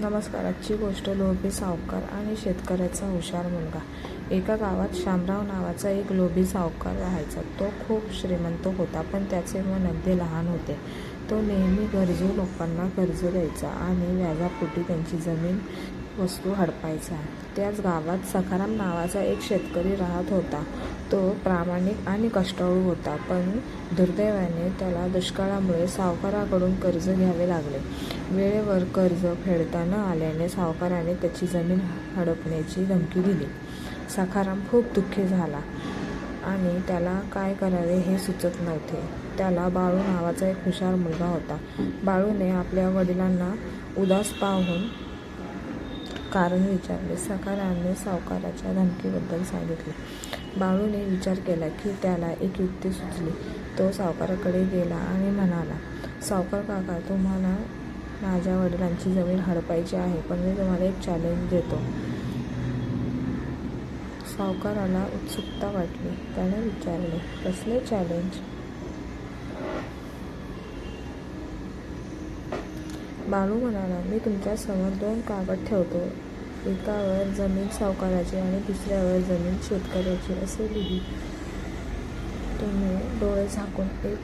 नमस्कार आजची गोष्ट लोभी सावकार आणि शेतकऱ्याचा हुशार मुलगा. एका गावात शामराव नावाचा एक लोभी सावकार राहायचा. तो खूप श्रीमंत होता पण त्याचे मन अगदी लहान होते. तो नेहमी गरजू लोकांना कर्ज द्यायचा आणि व्याजापोटी त्यांची जमीन वस्तू हडपायचा. त्याच गावात सखाराम नावाचा एक शेतकरी राहत होता. तो प्रामाणिक आणि कष्टाळू होता पण दुर्दैवाने त्याला दुष्काळामुळे सावकाराकडून कर्ज घ्यावे लागले. वेळेवर कर्ज फेडता न आल्याने सावकाराने त्याची जमीन हडपण्याची धमकी दिली. सखाराम खूप दुःखी झाला. आणि त्याला काय करावे हे सुचत नव्हते. त्याला बाळू नावाचा एक हुशार मुलगा होता. बाळूने आपल्या वडिलांना उदास पाहून कारण विचारले. सकाराने सावकाराच्या धमकीबद्दल सांगितले. बाळूने विचार केला की त्याला एक युक्ती सुचली. तो सावकाराकडे गेला आणि म्हणाला सावकार काका तुम्हाला माझ्या वडिलांची जमीन हडपायची आहे पण मी तुम्हाला एक चॅलेंज देतो. सावकाराला उत्सुकता वाटली. त्याने विचारले कसले चॅलेंज बाळू म्हणाला मी तुमच्यासमोर दोन कागद ठेवतो. एकावर जमीन सावकाराची आणि दुसऱ्यावर जमीन शेतकऱ्याची असे लिही तुम्ही डोळे झाकून एक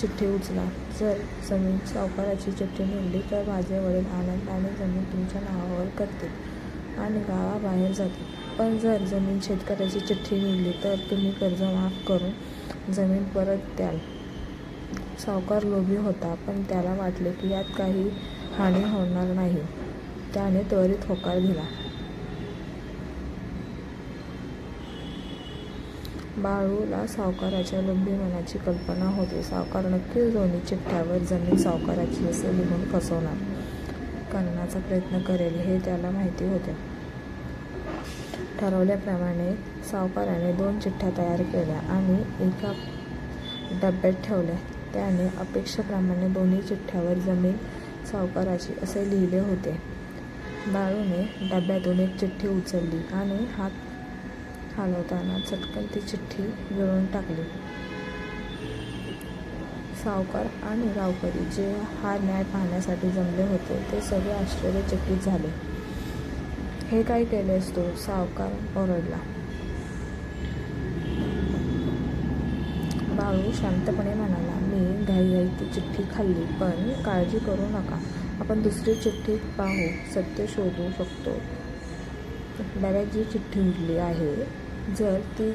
चिठ्ठी उचला. जर जमीन सावकाराची चिठ्ठी निघली तर माझे वडील आनंदाने जमीन तुमच्या नावावर करतील. आणि गावाबाहेर जातो. पण जर जमीन शेतकऱ्याची चिठ्ठी निघली तर तुम्ही कर्ज माफ करून जमीन परत द्याल. सावकार लोभी होता पण त्याला वाटले की यात काही हानी होणार नाही. त्याने त्वरित होकार दिला. बाळूला सावकाराच्या लोभी मनाची कल्पना होती. सावकार नक्कीच दोन्ही चिठ्ठ्यावर जमीन सावकाराची असे लिहून फसवणार. करण्याचा प्रयत्न करेल हे त्याला माहिती होते. ठरवल्याप्रमाणे सावकाराने दोन चिठ्ठ्या तयार केल्या आणि एका डब्यात ठेवल्या. त्याने अपेक्षेप्रमाणे दोन्ही चिठ्ठ्यावर जमीन सावकाराची असे लिहिले होते. बाळूने डब्यातून एक चिठ्ठी उचलली आणि हात हलवताना चटकन ती चिठ्ठी गिळून टाकली. सावकार आणि गावकरी जे हा न्याय पाहण्यासाठी जमले होते ते सगळे आश्चर्यचकित झाले. हे काय केलेस तू? सावकार ओरडला. बाळू शांतपणे म्हणाला मी घाईघाई ती चिठ्ठी खाल्ली पण काळजी करू नका. आपण दुसरी चिठ्ठी पाहू सत्य शोधू शकतो. डब्यात जी चिठ्ठी उरली आहे जर ती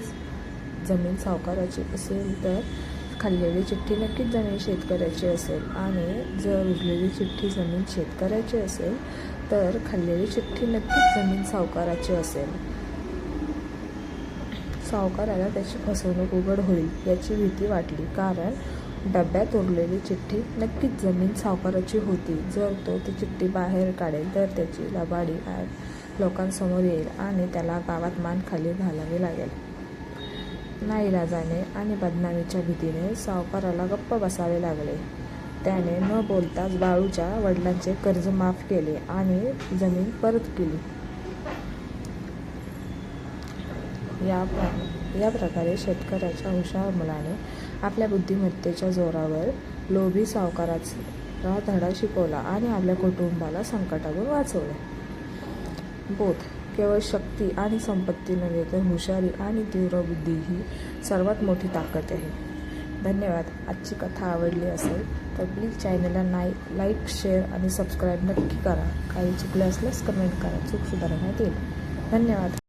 जमीन सावकाराची असेल तर खाल्लेली चिठ्ठी नक्कीच जमीन शेतकऱ्याची असेल. आणि जर उरलेली चिठ्ठी जमीन शेतकऱ्याची असेल तर खाल्लेली चिठ्ठी नक्कीच जमीन सावकाराची असेल. सावकाराला त्याची फसवणूक उघड होईल याची भीती वाटली. कारण डब्यात उरलेली चिठ्ठी नक्कीच जमीन सावकाराची होती. जर तो ती चिठ्ठी बाहेर काढेल तर त्याची लबाडी लोकांसमोर येईल आणि त्याला गावात मान खाली घालावी लागेल. नाईलाजाने आणि बदनामीच्या भीतीने सावकाराला गप्प बसावे लागले. त्याने न बोलताच बाळूच्या वडिलांचे कर्ज माफ केले आणि जमीन परत केली. या या प्रकारे शेतकऱ्याच्या हुशार मुलाने आपल्या बुद्धिमत्तेच्या जोरावर लोभी सावकाराचा धडा शिकवला आणि आपल्या कुटुंबाला संकटातून वाचवले. बोध केवळ शक्ती आणि संपत्ती नव्हे तर हुशारी आणि तीव्र बुद्धी ही सर्वात मोठी ताकद आहे. धन्यवाद. आजची कथा आवडली असेल तर प्लीज चॅनलला नाई लाईक शेअर आणि सबस्क्राईब नक्की करा. काही चुकलं असल्यास कमेंट करा. चूक सुधारण्यात येईल. धन्यवाद.